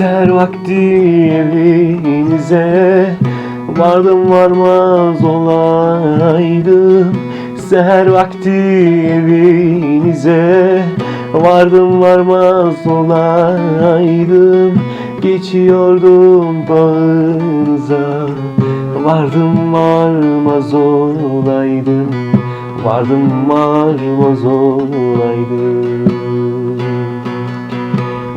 Seher vakti evinize Vardım varmaz olaydım Seher vakti evinize Vardım varmaz olaydım Geçiyordum bağınıza. Vardım varmaz olaydım Vardım varmaz olaydım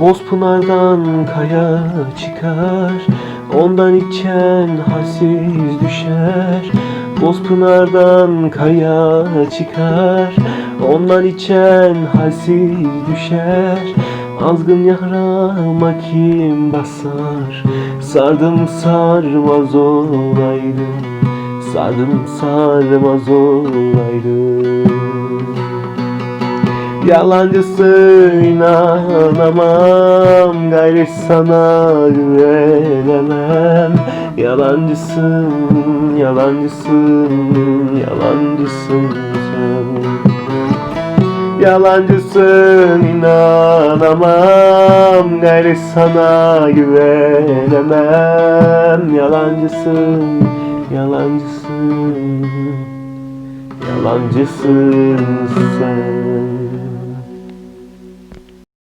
Bozpınar'dan kaya çıkar Ondan içen halsiz düşer. Bozpınar'dan kaya çıkar Ondan içen halsiz düşer. Azgın yahrama kim basar? Sardım sarmaz olaydım Sardım sarmaz olaydım Yalancısın inanamam Gayrı sana güvenemem. Yalancısın, yalancısın, yalancısın sen. Yalancısın inanamam Gayrı sana güvenemem. Yalancısın, yalancısın Yalancısın sen